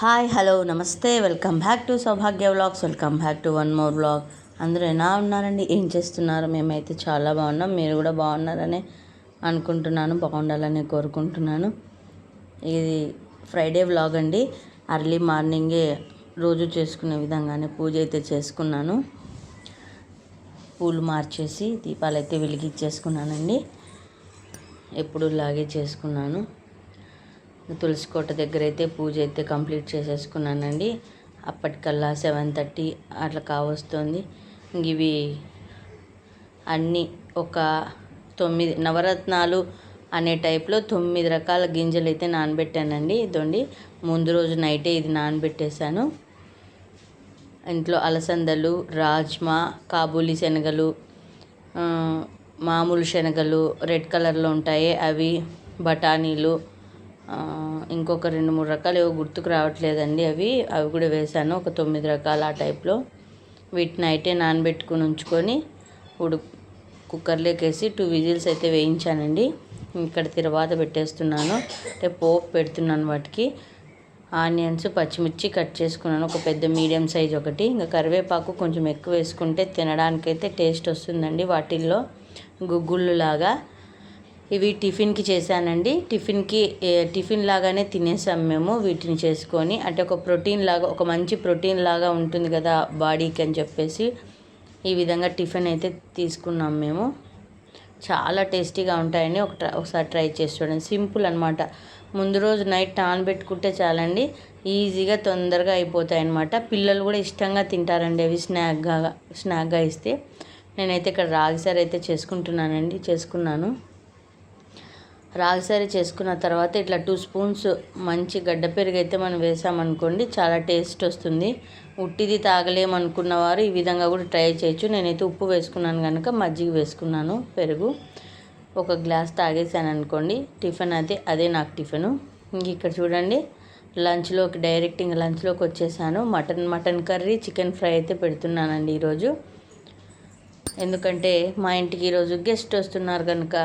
Hi hello నమస్తే. Welcome back to Saubhagya vlogs welcome back to one more vlog అందరూ ఎలా ఉన్నారండి? ఏం చేస్తున్నారు? మేమైతే చాలా బాగున్నాం. మీరు కూడా బాగున్నారని అనుకుంటున్నాను. బాగుండాలని కోరుకుంటున్నాను. ఇది ఫ్రైడే వ్లాగ్ అండి. అర్లీ మార్నింగే రోజు చేసుకునే విధంగానే పూజ అయితే చేసుకున్నాను. పూలు మార్చేసి దీపాలు అయితే వెలిగించేసుకున్నానండి. ఎప్పుడు లాగే చేసుకున్నాను. తులసి కోట దగ్గర అయితే పూజ అయితే కంప్లీట్ చేసేసుకున్నానండి. అప్పటికల్లా సెవెన్ థర్టీ అట్లా కావస్తుంది. ఇవి అన్నీ ఒక తొమ్మిది నవరత్నాలు అనే టైప్లో తొమ్మిది రకాల గింజలు అయితే నానబెట్టానండి. ఇదండి ముందు రోజు నైటే ఇది నానబెట్టేశాను. ఇంట్లో అలసందలు రాజ్మా కాబూలి శనగలు మామూలు శనగలు రెడ్ కలర్లో ఉంటాయి. అవి బఠానీలు ఇంకొక రెండు మూడు రకాలు ఏవో గుర్తుకు రావట్లేదండి అవి. అవి కూడా వేసాను ఒక తొమ్మిది రకాల ఆ టైప్లో. వీటిని అయితే నానబెట్టుకుని ఉంచుకొని ఉడు కుక్కర్లోకి వేసి టూ విజిల్స్ అయితే వేయించానండి. ఇక్కడ తర్వాత పెట్టేస్తున్నాను. అంటే పోపు పెడుతున్నాను వాటికి. ఆనియన్స్ పచ్చిమిర్చి కట్ చేసుకున్నాను. ఒక పెద్ద మీడియం సైజ్ ఒకటి. ఇంకా కరివేపాకు కొంచెం ఎక్కువ వేసుకుంటే తినడానికైతే టేస్ట్ వస్తుందండి వాటిల్లో. గుగ్గుళ్ళు లాగా ఇవి టిఫిన్కి చేశానండి. టిఫిన్కి టిఫిన్ లాగానే తినేసాం మేము వీటిని చేసుకొని. అంటే ఒక ప్రోటీన్ లాగా ఒక మంచి ప్రోటీన్ లాగా ఉంటుంది కదా బాడీకి అని చెప్పేసి ఈ విధంగా టిఫిన్ అయితే తీసుకున్నాం మేము. చాలా టేస్టీగా ఉంటాయని ఒక ఒకసారి ట్రై చేసి చూడండి. సింపుల్ అనమాట ముందు రోజు నైట్ నానబెట్టుకుంటే చాలండి. ఈజీగా తొందరగా అయిపోతాయి అనమాట పిల్లలు కూడా ఇష్టంగా తింటారండి అవి స్నాక్గా స్నాక్గా ఇస్తే. నేనైతే ఇక్కడ రాగిసారి అయితే చేసుకుంటున్నానండి చేసుకున్నాను. రాగిసారి చేసుకున్న తర్వాత ఇట్లా టూ స్పూన్స్ మంచి గడ్డ పెరుగు అయితే మనం వేసామనుకోండి చాలా టేస్ట్ వస్తుంది. ఉట్టిది తాగలేమనుకున్న వారు ఈ విధంగా కూడా ట్రై చేయొచ్చు. నేనైతే ఉప్పు వేసుకున్నాను కనుక మజ్జిగ వేసుకున్నాను పెరుగు. ఒక గ్లాస్ తాగేసాను అనుకోండి టిఫిన్ అయితే అదే నాకు టిఫిను. ఇంక ఇక్కడ చూడండి లంచ్లోకి డైరెక్ట్ ఇంకా లంచ్లోకి వచ్చేసాను. Mutton mutton curry chicken fry అయితే పెడుతున్నానండి ఈరోజు. ఎందుకంటే మా ఇంటికి ఈరోజు గెస్ట్ వస్తున్నారు కనుక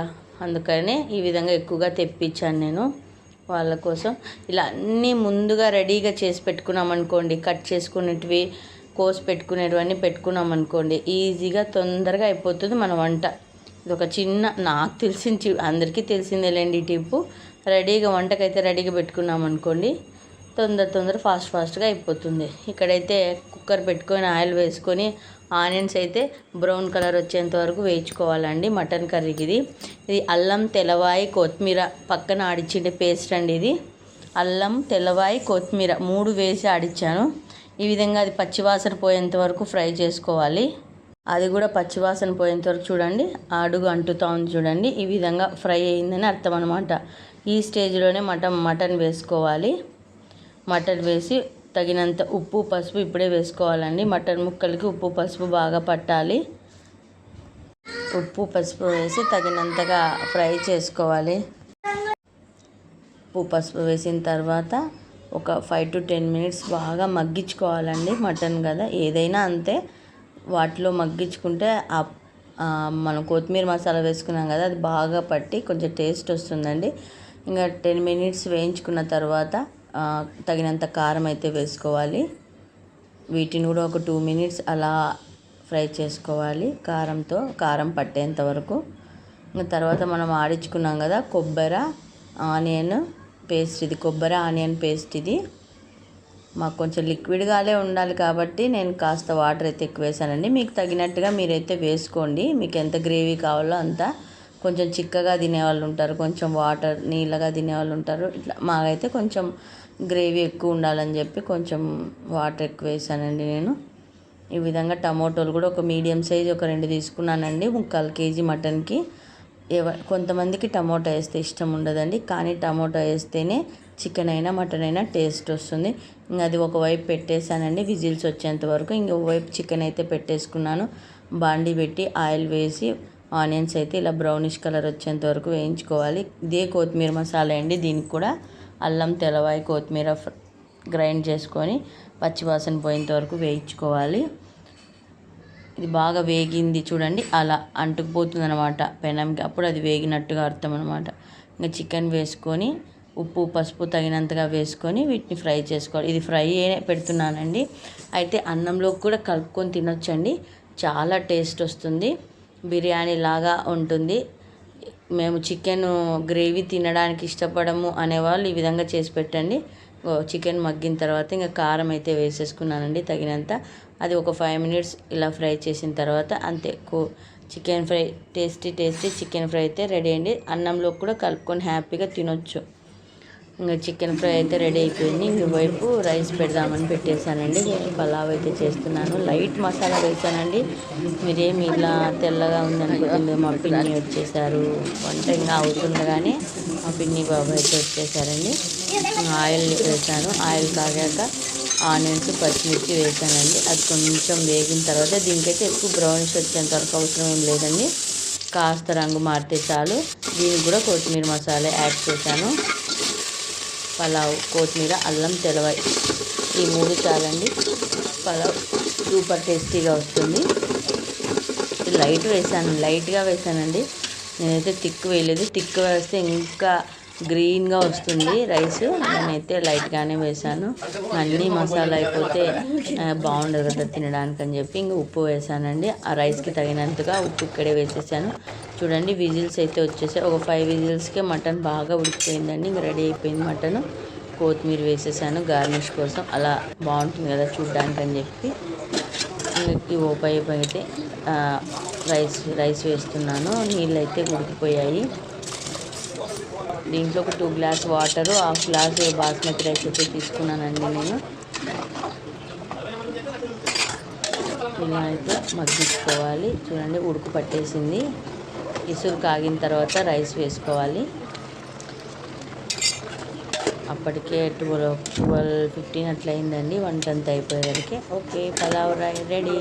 అందుకనే ఈ విధంగా ఎక్కువగా తెప్పించాను నేను వాళ్ళ కోసం. ఇలా అన్నీ ముందుగా రెడీగా చేసి పెట్టుకున్నాం అనుకోండి కట్ చేసుకునేటివి కోసి పెట్టుకునేటివన్నీ పెట్టుకున్నాం అనుకోండి ఈజీగా తొందరగా అయిపోతుంది మన వంట. ఇది ఒక చిన్న నాకు తెలిసిన అందరికీ తెలిసిందేలేండి ఈ టిప్పు. రెడీగా వంటకైతే రెడీగా పెట్టుకున్నాం అనుకోండి తొందర తొందర ఫాస్ట్ ఫాస్ట్గా అయిపోతుంది. ఇక్కడైతే కుక్కర్ పెట్టుకొని ఆయిల్ వేసుకొని ఆనియన్స్ అయితే బ్రౌన్ కలర్ వచ్చేంత వరకు వేయించుకోవాలండి మటన్ కర్రీకి ఇది ఇది అల్లం తెల్లవాయి కొత్తిమీర పక్కన ఆడిచ్చిండే పేస్ట్ అండి ఇది. అల్లం తెల్లవాయి కొత్తిమీర మూడు వేసి ఆడిచ్చాను. ఈ విధంగా అది పచ్చివాసన పోయేంత వరకు ఫ్రై చేసుకోవాలి. అది కూడా పచ్చివాసన పోయేంత వరకు చూడండి అడుగు అంటుతా ఉంది చూడండి ఈ విధంగా ఫ్రై అయిందని అర్థం అనమాట ఈ స్టేజ్లోనే మటన్ మటన్ వేసుకోవాలి. మటన్ వేసి తగినంత ఉప్పు పసుపు ఇప్పుడే వేసుకోవాలండి. మటన్ ముక్కలకి ఉప్పు పసుపు బాగా పట్టాలి. ఉప్పు పసుపు వేసి తగినంతగా ఫ్రై చేసుకోవాలి. ఉప్పు పసుపు వేసిన తర్వాత ఒక ఫైవ్ టు టెన్ మినిట్స్ బాగా మగ్గించుకోవాలండి మటన్ కదా. ఏదైనా అంతే వాటిలో మగ్గించుకుంటే మనం కొత్తిమీర మసాలా వేసుకున్నాం కదా అది బాగా పట్టి కొంచెం టేస్ట్ వస్తుందండి. ఇంకా టెన్ మినిట్స్ వేయించుకున్న తర్వాత తగినంత కారం అయితే వేసుకోవాలి. వీటిని కూడా ఒక టూ మినిట్స్ అలా ఫ్రై చేసుకోవాలి కారంతో కారం పట్టేంత వరకు. తర్వాత మనం ఆడించుకున్నాం కదా కొబ్బరి ఆనియన్ పేస్ట్ ఇది కొబ్బరి ఆనియన్ పేస్ట్ ఇది. మాకు కొంచెం లిక్విడ్గానే ఉండాలి కాబట్టి నేను కాస్త వాటర్ అయితే ఎక్కువ వేసానండి. మీకు తగినట్టుగా మీరైతే వేసుకోండి. మీకు ఎంత గ్రేవీ కావాలో అంత కొంచెం చిక్కగా తినేవాళ్ళు ఉంటారు కొంచెం వాటర్ నీళ్ళగా తినేవాళ్ళు ఉంటారు. ఇట్లా మాకైతే కొంచెం గ్రేవీ ఎక్కువ ఉండాలని చెప్పి కొంచెం వాటర్ ఎక్కువ వేసానండి నేను. ఈ విధంగా టమోటోలు కూడా ఒక మీడియం సైజ్ ఒక రెండు తీసుకున్నానండి ముక్కాలు కేజీ మటన్కి. ఎవ కొంతమందికి టమాటో వేస్తే ఇష్టం ఉండదండి కానీ టమాటో వేస్తేనే చికెన్ అయినా మటన్ అయినా టేస్ట్ వస్తుంది. ఇంకా అది ఒకవైపు పెట్టేశానండి విజిల్స్ వచ్చేంత వరకు. ఇంకొకవైపు చికెన్ అయితే పెట్టేసుకున్నాను. బాండి పెట్టి ఆయిల్ వేసి ఆనియన్స్ అయితే ఇలా బ్రౌనిష్ కలర్ వచ్చేంత వరకు వేయించుకోవాలి. ఇదే కొత్తిమీర మసాలా అండి. దీనికి కూడా అల్లం తెల్లవాయి కొత్తిమీర గ్రైండ్ చేసుకొని పచ్చివాసన పోయేంత వరకు వేయించుకోవాలి. ఇది బాగా వేగింది చూడండి. అలా అంటుకుపోతుంది అనమాట పెనంకి అప్పుడు అది వేగినట్టుగా అర్థం అనమాట ఇంకా చికెన్ వేసుకొని ఉప్పు పసుపు తగినంతగా వేసుకొని వీటిని ఫ్రై చేసుకోవాలి. ఇది ఫ్రై పెడుతున్నానండి. అయితే అన్నంలో కూడా కలుపుకొని తినొచ్చండి. చాలా టేస్ట్ వస్తుంది. బిర్యానీ లాగా ఉంటుంది. మేము చికెన్ గ్రేవీ తినడానికి ఇష్టపడము అనేవాళ్ళు ఈ విధంగా చేసి పెట్టండి. చికెన్ మగ్గిన తర్వాత ఇంకా కారం అయితే వేసేసుకున్నానండి తగినంత. అది ఒక ఫైవ్ మినిట్స్ ఇలా ఫ్రై చేసిన తర్వాత అంతే. కో chicken fry tasty tasty chicken fry అయితే రెడీ అండి. అన్నంలో కూడా కలుపుకొని హ్యాపీగా తినొచ్చు. ఇంకా చికెన్ ఫ్రై అయితే రెడీ అయిపోయింది. ఇంక వైపు రైస్ పెడదామని పెట్టేశానండి. నేను పలావ్ అయితే చేస్తున్నాను. లైట్ మసాలా వేసానండి మీరేమి ఇలా తెల్లగా ఉందనుకుంటుంది మా పిన్ని వచ్చేసారు. వంట ఇంకా అవుతుండగానే మా పిన్ని బాబు అయితే వచ్చేసారండి. ఆయిల్ వేసాను ఆయిల్ కాగాక ఆనియన్స్ పచ్చిమిర్చి వేసానండి అది కొంచెం వేగిన తర్వాత దీనికైతే ఎక్కువ బ్రౌనిష్ వచ్చేంత వరకు అవసరం ఏం లేదండి. కాస్త రంగు మారితే చాలు. దీనికి కూడా కొత్తిమీర మసాలా యాడ్ చేశాను. పలావ్ కొత్తిమీర అల్లం తెలవాయి ఈ మూడు చాలండి. పలావ్ సూపర్ టేస్టీగా వస్తుంది. లైట్ వేసాను లైట్గా వేసానండి. నేనైతే తిక్కు వేయలేదు. తిక్కు వేస్తే ఇంకా గ్రీన్గా వస్తుంది రైస్. నేనైతే లైట్గానే వేసాను అన్నీ మసాలా అయిపోతే బాగుండదు కదా తినడానికి అని చెప్పి ఇంకా ఉప్పు వేసానండి ఆ రైస్కి తగినంతగా ఉప్పు ఇక్కడే వేసేసాను. చూడండి విజిల్స్ అయితే వచ్చేసాయి. ఒక ఫైవ్ విజిల్స్కే మటన్ బాగా ఉడికిపోయిందండి. ఇంకా రెడీ అయిపోయింది మటన్. కొత్తిమీర వేసేసాను గార్నిష్ కోసం. అలా బాగుంటుంది కదా చూడ్డానికి అని చెప్పి ఈ ఓపై అయితే రైస్ రైస్ వేస్తున్నాను. నీళ్ళు అయితే ఉడికిపోయాయి. దీంట్లో ఒక two glass water half glass basmati rice అయితే తీసుకున్నానండి నేను. ఇలా అయితే మగ్గించుకోవాలి. చూడండి ఉడుకు పట్టేసింది. ఇసురు కాగిన తర్వాత రైస్ వేసుకోవాలి. అప్పటికే ట్వెల్వ్ ట్వెల్వ్ ఫిఫ్టీన్ అట్లయిందండి. వంట అంతా అయిపోయేసరికి. Okay pulao ready.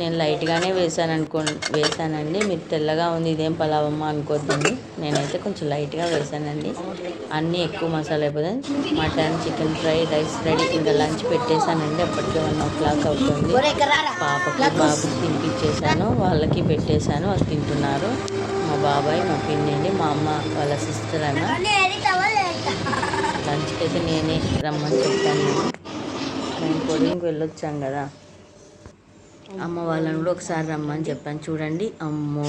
నేను లైట్గానే వేసాను అనుకో వేసానండి మీరు తెల్లగా ఉంది ఇదేం పలావమ్మ అనుకోద్దండి నేనైతే కొంచెం లైట్గా వేసానండి అన్నీ ఎక్కువ మసాలా అయిపోతుంది mutton chicken fry rice ready. ఇంకా లంచ్ పెట్టేశానండి. అప్పటికే వన్ ఓ క్లాక్ అవుతుంది. పాపకి బాబుకి తినిపించేశాను. వాళ్ళకి పెట్టేశాను. వాళ్ళు తింటున్నారు. మా బాబాయ్ మా పిన్ని అండి మా అమ్మ వాళ్ళ సిస్టర్ అన్న. లంచ్కి అయితే నేనే రమ్మని చెప్పాను మేము పొడికి వెళ్ళొచ్చాం కదా. అమ్మ వాళ్ళని కూడా ఒకసారి రమ్మని చెప్పాను. చూడండి. అమ్మో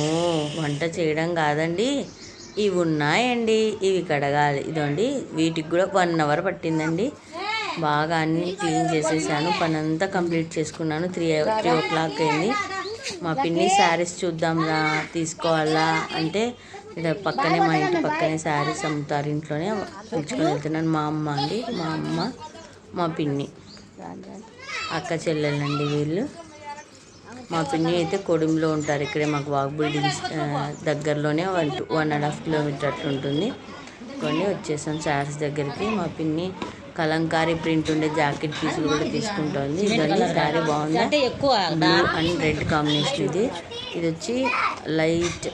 వంట చేయడం కాదండి. ఇవి ఉన్నాయండి. ఇవి కడగాలి. ఇదండి. వీటికి కూడా వన్ అవర్ పట్టిందండి. బాగా అన్నీ క్లీన్ చేసేసాను. పని అంతా కంప్లీట్ చేసుకున్నాను. త్రీ త్రీ ఓ క్లాక్ అయింది. మా పిన్ని శారీస్ చూద్దాంరా తీసుకోవాలా అంటే ఇక్కడ పక్కనే మా ఇంటి పక్కనే శారీస్ అమ్ముతారు ఇంట్లోనే. పిలుచుకొని వెళ్తున్నాను. మా అమ్మ అండి. మా అమ్మ మా పిన్ని. అక్క చెల్లెలండి వీళ్ళు. మా పిన్ని అయితే కొడుంలో ఉంటారు. ఇక్కడే మాకు వాక్ బిల్డింగ్స్ దగ్గరలోనే one one and half kilometre అట్లా ఉంటుంది. కొన్ని వచ్చేసాం శారీస్ దగ్గరికి. మా పిన్ని కలంకారీ ప్రింట్ ఉండే జాకెట్ పీసులు కూడా తీసుకుంటుంది. ఇదండి శారీ బాగుంది? బ్లూ అండ్ రెడ్ కాంబినేషన్ ఇది. ఇది వచ్చి light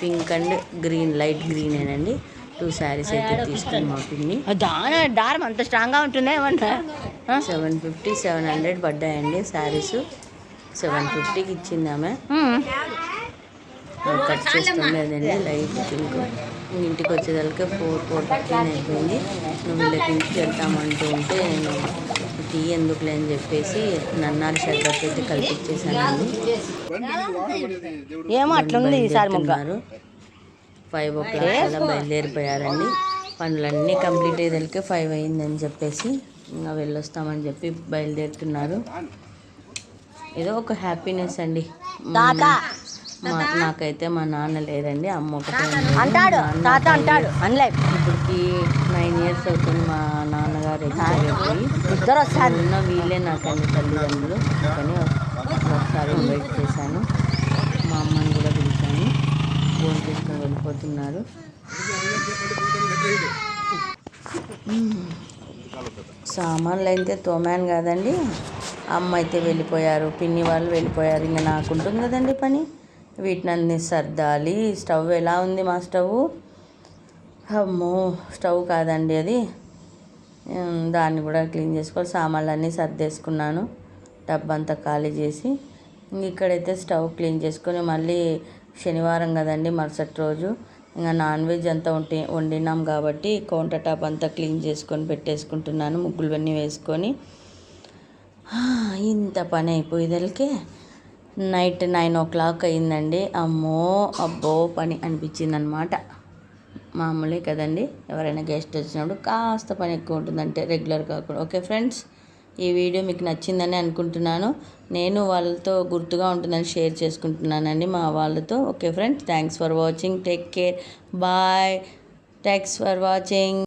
pink and green light green ఏనండి. టూ శారీస్ అయితే తీసుకుని మా పిన్ని. దారం అంత స్ట్రాంగ్గా ఉంటుంది ఏమంటా సెవెన్ ఫిఫ్టీ సెవెన్ హండ్రెడ్ పడ్డాయండి శారీస్ సెవెన్ ఫిఫ్టీకి ఇచ్చింది ఆమె. కట్ చేస్తుంది అదండి లైట్ పింక్. ఇంటికి వచ్చేదానికి ఫోర్ ఫోర్ ఫిఫ్టీన్ అయిపోయింది. నువ్వు వీళ్ళకి ఇంటికి వెళ్తామంటూ ఉంటే నేను టీ ఎందుకులే అని చెప్పేసి నన్నారి షర్బత్ అయితే కల్పించేసానండి ఏమో అట్లుంది ఈసారి ముగ్గారు ఫైవ్ ఓ క్లాక్ అలా బయలుదేరిపోయారండి. పనులన్నీ కంప్లీట్ అయ్యేదానికి ఫైవ్ అయిందని చెప్పేసి ఇంకా వెళ్ళొస్తామని చెప్పి బయలుదేరుతున్నారు. ఏదో ఒక హ్యాపీనెస్ అండి. నాకైతే మా నాన్న లేదండి అమ్మ ఒకటే అంటాడు తాత అంటాడు అనలే ఇప్పటికి నైన్ ఇయర్స్ అవుతుంది మా నాన్నగారు ఇద్దరు వస్తారు. ఉన్న వీళ్ళే నాకండి తల్లిదండ్రులు. కానీ ఒకసారి వెయిట్ చేశాను. మా అమ్మని కూడా పిలిచాను. ఫోన్ తీసుకొని వెళ్ళిపోతున్నారు. సామాన్లు అయితే తోమాను కదండి. అమ్మ అయితే వెళ్ళిపోయారు పిన్ని వాళ్ళు వెళ్ళిపోయారు. ఇంకా నాకు ఉంటుంది కదండి పని. వీటిని అన్ని సర్దాలి. స్టవ్ ఎలా ఉంది మా స్టవ్? అమ్మో స్టవ్ కాదండి అది. దాన్ని కూడా క్లీన్ చేసుకోవాలి. సామాన్లు అన్నీ సర్దేసుకున్నాను. డబ్బంతా ఖాళీ చేసి. ఇక్కడైతే స్టవ్ క్లీన్ చేసుకొని మళ్ళీ శనివారం కదండి మరుసటి రోజు. ఇంకా నాన్ వెజ్ అంతా ఉంటే వండినాం కాబట్టి కౌంటర్ టాప్ అంతా క్లీన్ చేసుకొని పెట్టేసుకుంటున్నాను. ముగ్గులు అన్నీ వేసుకొని. ఇంత పని అయిపోయేదలికే నైట్ నైన్ ఓ క్లాక్ అయిందండి. అమ్మో అబ్బో పని అనిపించింది అనమాట మామూలే కదండి. ఎవరైనా గెస్ట్ వచ్చినప్పుడు కాస్త పని ఎక్కువ ఉంటుందంటే రెగ్యులర్ కాకుండా ఓకే ఫ్రెండ్స్ ఈ వీడియో మీకు నచ్చిందని అనుకుంటున్నాను. నేను వాళ్ళతో గుర్తుగా ఉంటుందని షేర్ చేసుకుంటున్నానండి మా వాళ్ళతో. Okay friends thanks for watching. Take care. Bye. Thanks for watching.